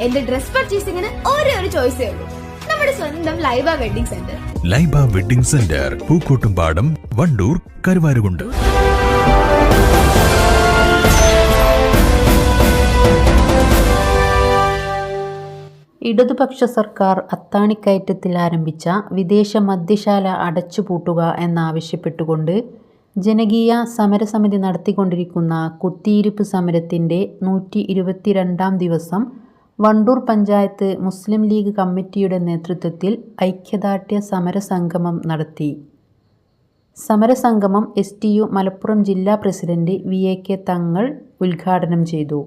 എന്റെ ഡ്രസ് പർച്ചേസിംഗിന് ഒരേ ഒരു ചോയ്സേ ഉള്ളൂ. നമ്മുടെ സ്വന്തം Laiba wedding centre Laiba wedding centre Pookkottumpadam Wandoor Karuvarakundu. ഇടതുപക്ഷ സർക്കാർ അത്താണിക്കയറ്റത്തിൽ ആരംഭിച്ച വിദേശ മദ്യശാല അടച്ചുപൂട്ടുക എന്നാവശ്യപ്പെട്ടുകൊണ്ട് ജനകീയ സമരസമിതി നടത്തിക്കൊണ്ടിരിക്കുന്ന കുത്തിയിരിപ്പ് സമരത്തിന്റെ നൂറ്റി ഇരുപത്തിരണ്ടാം ദിവസം വണ്ടൂർ പഞ്ചായത്ത് മുസ്ലിം ലീഗ് കമ്മിറ്റിയുടെ നേതൃത്വത്തിൽ ഐക്യദാർഢ്യ സമരസംഗമം നടത്തി. സമരസംഗമം എസ് ടി യു മലപ്പുറം ജില്ലാ പ്രസിഡന്റ് വി എ കെ തങ്ങൾ ഉദ്ഘാടനം ചെയ്തു.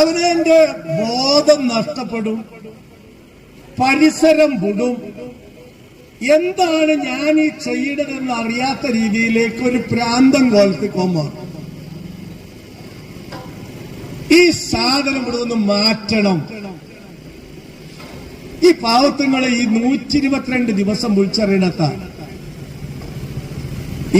അവനെന്റെ ബോധം നഷ്ടപ്പെടും. പരിസരം വിടും. എന്താണ് ഞാൻ ഈ ചെയ്യണതെന്ന് അറിയാത്ത രീതിയിലേക്ക് ഒരു പ്രാന്തം കോലത്തിക്കൊമ്മ ഈ സാധനം ഇവിടെ നിന്ന് മാറ്റണം. ഈ പാവത്തങ്ങളെ ഈ നൂറ്റി ഇരുപത്തിരണ്ട് ദിവസം വിളിച്ചറിയണത്താണ്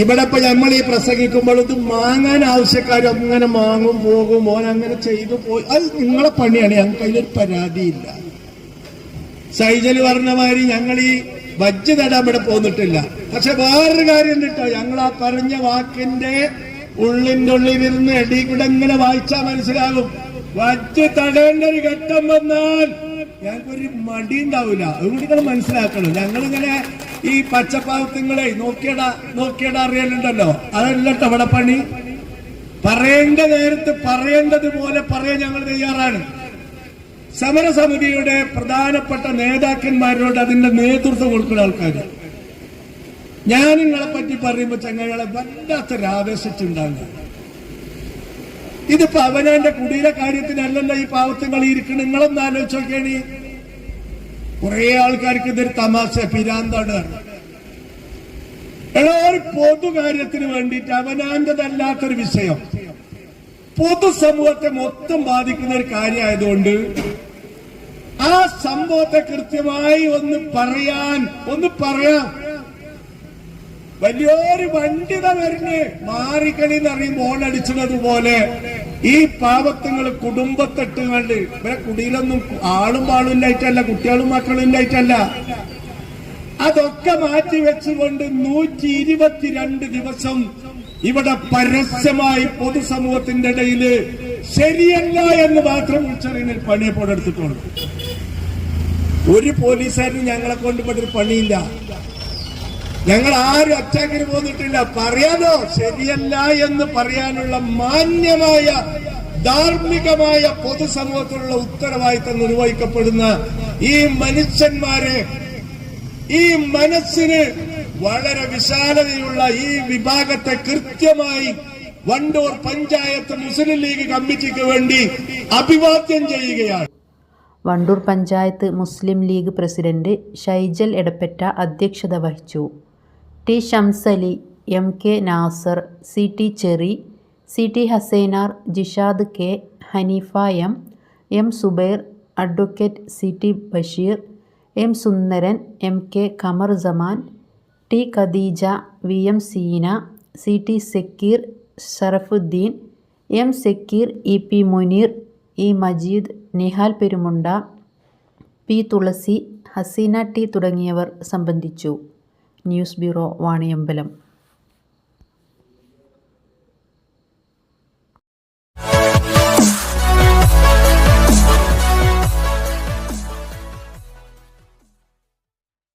ഇവിടെ ഇപ്പൊ നമ്മൾ ഈ പ്രസംഗിക്കുമ്പോൾ ഇത് മാങ്ങാൻ ആവശ്യക്കാർ അങ്ങനെ മാങ്ങും പോകും മോൻ അങ്ങനെ ചെയ്തു പോയി. അത് നിങ്ങളെ പണിയാണ് ഞങ്ങൾക്ക് അതിലൊരു പരാതിയില്ല. സൈജൽ പറഞ്ഞ മാതിരി ഞങ്ങൾ ഈ വജ്ജ് തടാൻ ഇവിടെ പോന്നിട്ടില്ല. പക്ഷെ വേറൊരു കാര്യം കിട്ടോ ഞങ്ങൾ ആ പറഞ്ഞ വാക്കിന്റെ ഉള്ളിന്റെ ഉള്ളിലിരുന്ന് എടി കൂടെ ഇങ്ങനെ വായിച്ചാൽ മനസ്സിലാകും. വച്ച് തടേണ്ട ഒരു ഘട്ടം വന്നാൽ ഞങ്ങൾക്കൊരു മടി ഉണ്ടാവില്ല അതുകൊണ്ട് നിങ്ങൾ മനസ്സിലാക്കണം. ഞങ്ങളിങ്ങനെ ഈ പച്ചപ്പാവത്തിങ്ങളെ നോക്കിയടാ നോക്കിയടാ അറിയാനുണ്ടല്ലോ അതല്ല ട്ടോ ഇവിടെ പണി. പറയേണ്ട നേരത്ത് പറയേണ്ടതുപോലെ പറയാൻ ഞങ്ങൾ തയ്യാറാണ്. സമരസമിതിയുടെ പ്രധാനപ്പെട്ട നേതാക്കന്മാരോട് അതിന്റെ നേതൃത്വം കൊടുക്കുന്ന ആൾക്കാർ ഞാൻ നിങ്ങളെ പറ്റി പറയുമ്പോ ചങ്ങകളെ വല്ലാത്തൊരു ആവേശിച്ചുണ്ടാകുക ഇതിപ്പോ അവനാന്റെ കുടീര കാര്യത്തിനല്ലല്ലോ ഈ പാവത്തുങ്ങൾ ഇരിക്കണം. നിങ്ങളൊന്ന് ആലോചിച്ച് നോക്കിയാണ്. കുറെ ആൾക്കാർക്ക് ഇതൊരു തമാശ പിരാന്താണ്. എടാ ഒരു പൊതു കാര്യത്തിന് വേണ്ടിയിട്ട് അവനാന്റെതല്ലാത്തൊരു വിഷയം. പൊതുസമൂഹത്തെ മൊത്തം ബാധിക്കുന്ന ഒരു കാര്യമായതുകൊണ്ട് ആ സംഭവത്തെ കൃത്യമായി ഒന്ന് പറയാൻ ഒന്ന് പറയാം. വലിയൊരു വണ്ടിത വരുന്നേ മാറിക്കളിന്ന് അറിയും ബോളടിച്ചത് പോലെ ഈ പാവത്തങ്ങൾ കുടുംബത്തെട്ട് കണ്ട് ഇവരെ കുടിയിലൊന്നും ആളും ആളും ഇല്ലായിട്ടല്ല കുട്ടികളും മക്കളും ഇല്ലായിട്ടല്ല അതൊക്കെ മാറ്റി വെച്ചുകൊണ്ട് നൂറ്റി ഇരുപത്തിരണ്ട് ദിവസം ഇവിടെ പരസ്യമായി പൊതുസമൂഹത്തിന്റെ ഇടയിൽ ശരിയല്ല എന്ന് മാത്രം ഉച്ചറിയുന്ന പണിയെ പോടെടുത്തിട്ടുണ്ട് ഒരു പോലീസുകാരന് ഞങ്ങളെ കൊണ്ട് ഇവിടെ ഒരു പണിയില്ല. ഞങ്ങൾ ആരും അറ്റാക്കിന് പോന്നിട്ടില്ല. പറയാനോ ശരിയല്ല എന്ന് പറയാനുള്ള മാന്യമായ ധാർമ്മികമായ പൊതുസമൂഹത്തിലുള്ള ഉത്തരവാദിത്തം നിർവഹിക്കപ്പെടുന്ന ഈ മനുഷ്യന്മാരെ ഈ മനസ്സിന് വളരെ വിശാലതയുള്ള ഈ വിഭാഗത്തെ കൃത്യമായി വണ്ടൂർ പഞ്ചായത്ത് മുസ്ലിം ലീഗ് കമ്മിറ്റിക്ക് വേണ്ടി അഭിവാദ്യം ചെയ്യുകയാണ്. Wandoor panchayat Muslim League president Shaijal Edappatta അധ്യക്ഷത വഹിച്ചു. T Shamsali M K Nasar C T Cheri C T Hasainar Jishad K Haneefa M M Subair advocate C T Basheer M Sundaran M K Khamar Jaman T Khadeeja V M Seena C T Sakeer Sharafudheen M Sakeer E P Muneer E Majeed Nihal Perumunda P Thulasi Haseena T തുടങ്ങിയവർ സംബന്ധിച്ചു. News bureau Vaniyambalam